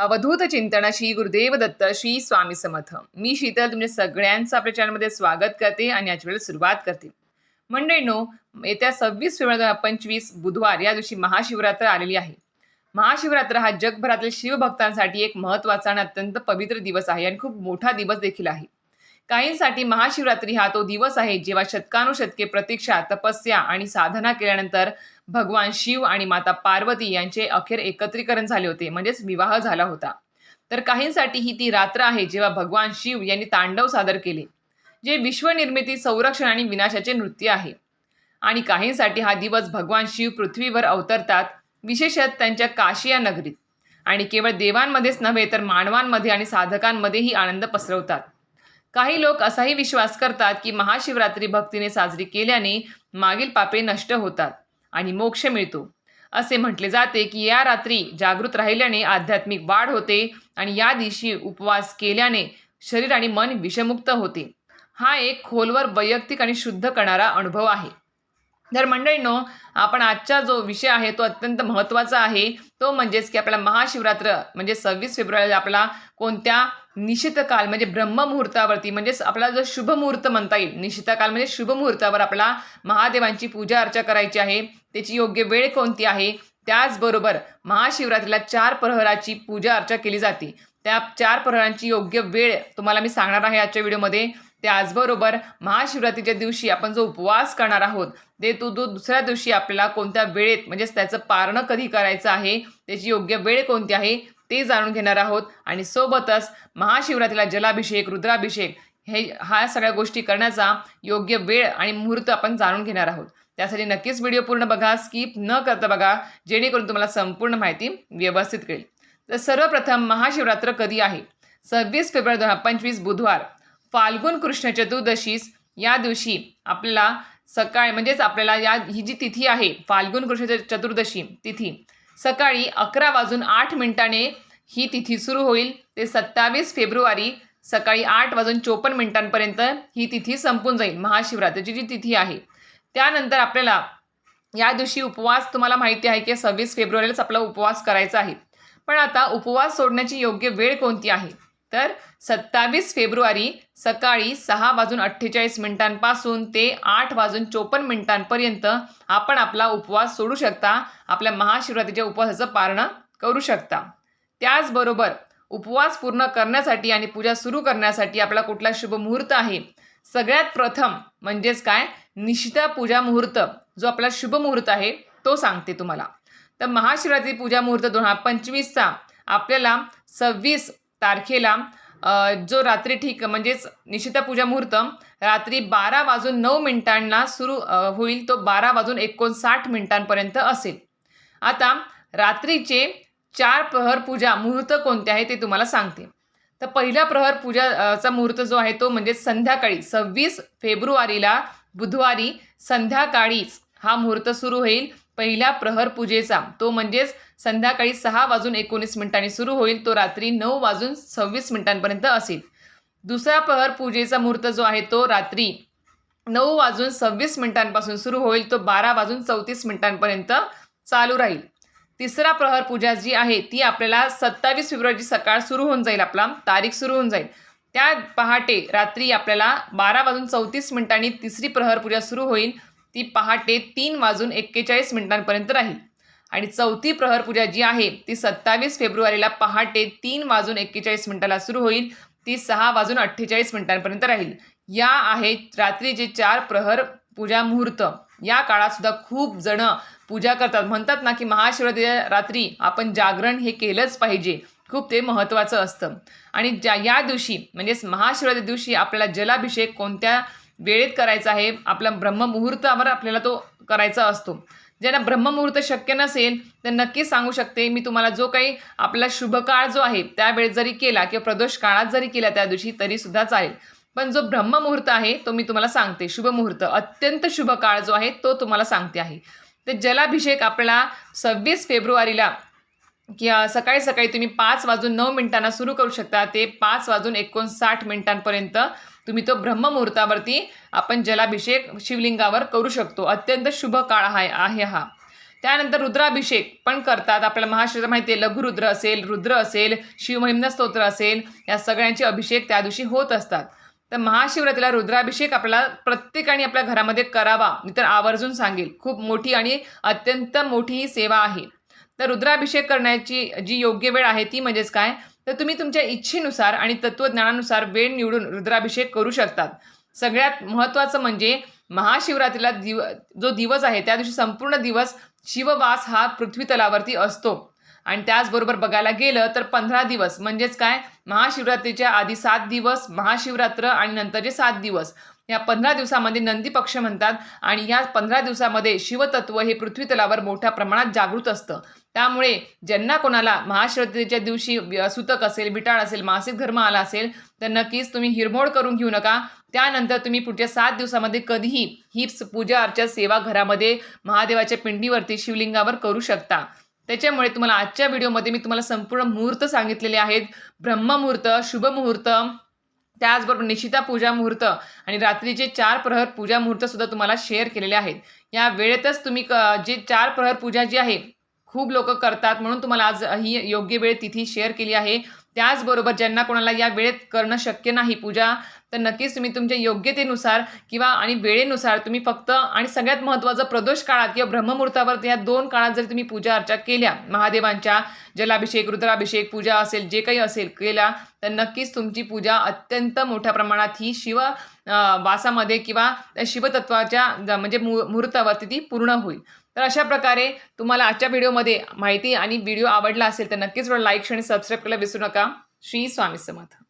अवधूत चिंतन श्री गुरुदेव दत्त श्री स्वामी समर्थ. मी शीतल तुमच्या सगळ्यांचं आपल्या चॅनलमध्ये स्वागत करते आणि याची वेळेला सुरुवात करते. मंडळीनो येत्या सव्वीस फेब्रुवारी दोन हजार पंचवीस बुधवार या दिवशी महाशिवरात्र आलेली आहे. महाशिवरात्र हा जगभरातील शिवभक्तांसाठी एक महत्त्वाचा आणि अत्यंत पवित्र दिवस आहे आणि खूप मोठा दिवस देखील आहे. काहींसाठी महाशिवरात्री हा तो दिवस आहे जेव्हा शतकानुशतके प्रतीक्षा तपस्या आणि साधना केल्यानंतर भगवान शिव आणि माता पार्वती यांचे अखेर एकत्रीकरण झाले होते म्हणजेच विवाह झाला होता. तर काहींसाठी ही ती रात्र आहे जेव्हा भगवान शिव यांनी तांडव सादर केले जे विश्वनिर्मिती संरक्षण आणि विनाशाचे नृत्य आहे. आणि काहींसाठी हा दिवस भगवान शिव पृथ्वीवर अवतरतात विशेषत त्यांच्या काशी या नगरीत. आणि केवळ देवांमध्येच नव्हे तर मानवांमध्ये आणि साधकांमध्येही आनंद पसरवतात. काही लोक असाही विश्वास करतात की महाशिवरात्री भक्तीने साजरी केल्याने मागील पापे नष्ट होतात. आणि मोक्ष मिळतो. असे म्हटले जाते की या रात्री जागृत राहिल्याने आध्यात्मिक वाढ होते आणि या दिवशी उपवास केल्याने शरीर आणि मन विषमुक्त होते. हा एक खोलवर वैयक्तिक आणि शुद्ध करणारा अनुभव आहे. तर मंडळींनो आपण आजचा जो विषय आहे तो अत्यंत महत्त्वाचा आहे. तो म्हणजेच की आपला महाशिवरात्र म्हणजे सव्वीस फेब्रुवारीला आपला कोणत्या निशितकाल म्हणजे ब्रह्ममुहूर्तावरती म्हणजेच आपला जो शुभ मुहूर्त म्हणता येईल निशितकाल म्हणजे शुभ मुहूर्तावर आपला महादेवांची पूजा अर्चा करायची आहे त्याची योग्य वेळ कोणती आहे त्याचबरोबर महाशिवरात्रीला चार प्रहराची पूजा अर्चा केली जाते. त्या चार प्रहरांची योग्य वेळ तुम्हाला मी सांगणार आहे आजच्या व्हिडिओमध्ये. त्याचबरोबर महाशिवरात्रीच्या दिवशी आपण जो उपवास करणार आहोत ते तो तो दुसऱ्या दिवशी आपल्याला कोणत्या वेळेत म्हणजेच त्याचं पारणं कधी करायचं आहे त्याची योग्य वेळ कोणती आहे ते जाणून घेणार आहोत. आणि सोबतच महाशिवरात्रीला जलाभिषेक रुद्राभिषेक हे ह्या सगळ्या गोष्टी करण्याचा योग्य वेळ आणि मुहूर्त आपण जाणून घेणार आहोत. त्यासाठी नक्कीच व्हिडिओ पूर्ण बघा स्किप न करता बघा जेणेकरून तुम्हाला संपूर्ण माहिती व्यवस्थित कळेल. तर सर्वप्रथम महाशिवरात्र कधी आहे? सव्वीस फेब्रुवारी दोन हजार पंचवीस बुधवार. फाल्गुन कृष्ण चतुर्दशीस या दिवशी आपल्याला सकाळी म्हणजेच आपल्याला या ही जी तिथी आहे फाल्गुन कृष्ण चतुर्दशी तिथी सकाळी अकरा वाजून आठ मिनिटाने ही तिथी सुरू होईल. ते सत्तावीस फेब्रुवारी सकाळी आठ वाजून चोपन्न मिनिटांपर्यंत ही तिथी संपून जाईल. महाशिवरात्रीची जी तिथी आहे. त्यानंतर आपल्याला या दिवशी उपवास तुम्हाला माहिती आहे की सव्वीस फेब्रुवारीलाच आपला उपवास करायचा आहे. पण आता उपवास सोडण्याची योग्य वेळ कोणती आहे? तर सत्तावीस फेब्रुवारी सकाळी सहा वाजून अठ्ठेचाळीस मिनिटांपासून ते आठ वाजून चोपन्न मिनिटांपर्यंत आपण आपला उपवास सोडू शकता. आपल्या महाशिवरात्रीच्या उपवासाचं पारणं करू शकता. त्याचबरोबर उपवास पूर्ण करण्यासाठी आणि पूजा सुरू करण्यासाठी आपला कुठला शुभ मुहूर्त आहे? सगळ्यात प्रथम म्हणजेच काय? निशिता पूजा मुहूर्त. जो आपला शुभ मुहूर्त आहे तो सांगते तुम्हाला. तर महाशिवरात्री पूजा मुहूर्त दोन हजार पंचवीसचा आपल्याला सव्वीस तारखेला जो रात्री ठीक म्हणजेच निशिता पूजा मुहूर्त रात्री बारा वाजून नऊ मिनिटांना सुरू होईल. तो बारा वाजून एकोणसाठ मिनिटांपर्यंत असेल. आता रात्रीचे चार प्रहर पूजा मुहूर्त कोणते आहे ते तुम्हाला सांगते. तर पहिला प्रहर पूजाचा मुहूर्त जो आहे तो म्हणजे संध्याकाळी सव्वीस फेब्रुवारीला बुधवारी संध्याकाळीच हा मुहूर्त सुरू होईल. पहिल्या प्रहर पूजेचा तो म्हणजेच संध्याकाळी सहा वाजून एकोणीस मिनिटांनी सुरू होईल तो रात्री नऊ वाजून सव्वीस मिनिटांपर्यंत असेल. दुसरा प्रहर पूजेचा मुहूर्त जो आहे तो रात्री नऊ वाजून सव्वीस मिनिटांपासून सुरू होईल तो बारा वाजून चौतीस मिनिटांपर्यंत चालू राहील. तिसरा प्रहर पूजा जी आहे ती आपल्याला सत्तावीस फेब्रुवारीची सकाळ सुरू होऊन जाईल आपला तारीख सुरू होऊन जाईल. त्या पहाटे रात्री आपल्याला बारा वाजून चौतीस मिनिटांनी तिसरी प्रहर पूजा सुरू होईल. ती पहाटे तीन वाजून एक्केचाळीस मिनिटांपर्यंत राहील. आणि चौथी प्रहर पूजा जी आहे ती सत्तावीस फेब्रुवारीला पहाटे तीन वाजून एक्केचाळीस मिनिटाला सुरू होईल. ती सहा वाजून अठ्ठेचाळीस मिनिटांपर्यंत राहील. या आहेत रात्रीचे चार प्रहर पूजा मुहूर्त. या काळात सुद्धा खूप जण पूजा करतात. म्हणतात ना की महाशिवरात्री रात्री आपण जागरण हे केलंच पाहिजे. खूप ते महत्त्वाचं असतं. आणि ज्या या दिवशी म्हणजेच महाशिवरात्री दिवशी आपल्याला जलाभिषेक कोणत्या वेळेत करायचा आहे आपला ब्रह्ममुहूर्तावर आपल्याला तो करायचा असतो. ज्यांना ब्रह्ममुहूर्त शक्य नसेल तर नक्कीच सांगू शकते. मी तुम्हाला जो काही आपला शुभकाळ जो आहे त्यावेळेस जरी केला किंवा प्रदोष काळात जरी केला त्या दिवशी तरीसुद्धा चालेल. पण जो ब्रह्ममुहूर्त आहे तो मी तुम्हाला सांगते. शुभ मुहूर्त अत्यंत शुभ काळ जो आहे तो तुम्हाला सांगते आहे. तर जलाभिषेक आपला सव्वीस फेब्रुवारीला की सकाळी सकाळी तुम्ही पाच वाजून नऊ मिनिटांना सुरू करू शकता. ते पाच वाजून एकोणसाठ मिनिटांपर्यंत तुम्ही तो ब्रह्ममुहूर्तावरती आपण जलाभिषेक शिवलिंगावर करू शकतो. अत्यंत शुभ काळ हा आहे हा. त्यानंतर रुद्राभिषेक पण करतात. आपल्याला महाशिवरात्र माहिती आहे लघुरुद्र असेल रुद्र असेल शिवमहिम्न स्तोत्र असेल या सगळ्यांचे अभिषेक त्या दिवशी होत असतात. तर महाशिवरात्रीला रुद्राभिषेक आपल्याला प्रत्येकाने आपल्या घरामध्ये करावा मी तर आवर्जून सांगेल. खूप मोठी आणि अत्यंत मोठी ही सेवा आहे. तर रुद्राभिषेक करण्याची जी योग्य वेळ आहे ती म्हणजेच काय? तर तुम्ही तुमच्या इच्छेनुसार आणि तत्वज्ञानानुसार वेळ निवडून रुद्राभिषेक करू शकतात. सगळ्यात महत्त्वाचं म्हणजे महाशिवरात्रीला दिव जो दिवस आहे त्या दिवशी संपूर्ण दिवस शिववास हा पृथ्वी तलावरती असतो. आणि त्याचबरोबर बघायला गेलं तर पंधरा दिवस म्हणजेच काय? महाशिवरात्रीच्या आधी सात दिवस महाशिवरात्र आणि नंतरचे सात दिवस. या पंधरा दिवसामध्ये नंदी पक्ष म्हणतात आणि या पंधरा दिवसामध्ये शिवतत्व हे पृथ्वी तलावर मोठ्या प्रमाणात जागृत असतं. त्यामुळे ज्यांना कोणाला महाशिवरात्रीच्या दिवशी सुतक असेल बिटाळ असेल मासिक धर्म आला असेल तर नक्कीच तुम्ही हिरमोड करून घेऊ नका. त्यानंतर तुम्ही पुढच्या सात दिवसामध्ये कधीही ही पूजा अर्चा सेवा घरामध्ये महादेवाच्या पिंडीवरती शिवलिंगावर करू शकता. त्याच्यामुळे तुम्हाला आजच्या व्हिडिओमध्ये मी तुम्हाला संपूर्ण मुहूर्त सांगितलेले आहेत. ब्रह्ममुहूर्त शुभमुहूर्त त्याचबरोबर निशिता पूजा मुहूर्त आणि रात्रीचे चार प्रहर पूजा मुहूर्त सुद्धा तुम्हाला शेअर केलेले आहेत. या वेळेतच तुम्ही क- जे चार प्रहर पूजा जी आहे खूप लोक करतात म्हणून तुम्हाला आज ही योग्य वेळ तिथी शेअर केली आहे. त्याचबरोबर ज्यांना कोणाला या वेळेत करणं शक्य नाही पूजा तर नक्कीच तुम्ही तुमच्या योग्यतेनुसार किंवा आणि वेळेनुसार तुम्ही फक्त आणि सगळ्यात महत्त्वाचं प्रदोष काळात किंवा ब्रह्ममुहूर्तावर या दोन काळात जर तुम्ही पूजा अर्चा केल्या महादेवांच्या जलाभिषेक रुद्राभिषेक पूजा असेल जे काही असेल केला तर नक्कीच तुमची पूजा अत्यंत मोठ्या प्रमाणात ही शिव वासामध्ये किंवा त्या शिवतत्वाच्या म्हणजे मु मुहूर्तावरती ती पूर्ण होईल. तर अशा प्रकारे तुम्हाला आजच्या व्हिडिओमध्ये माहिती आणि व्हिडिओ आवडला असेल तर नक्कीच लाईक आणि सबस्क्राईब करायला विसरू नका. श्री स्वामी समर्थ.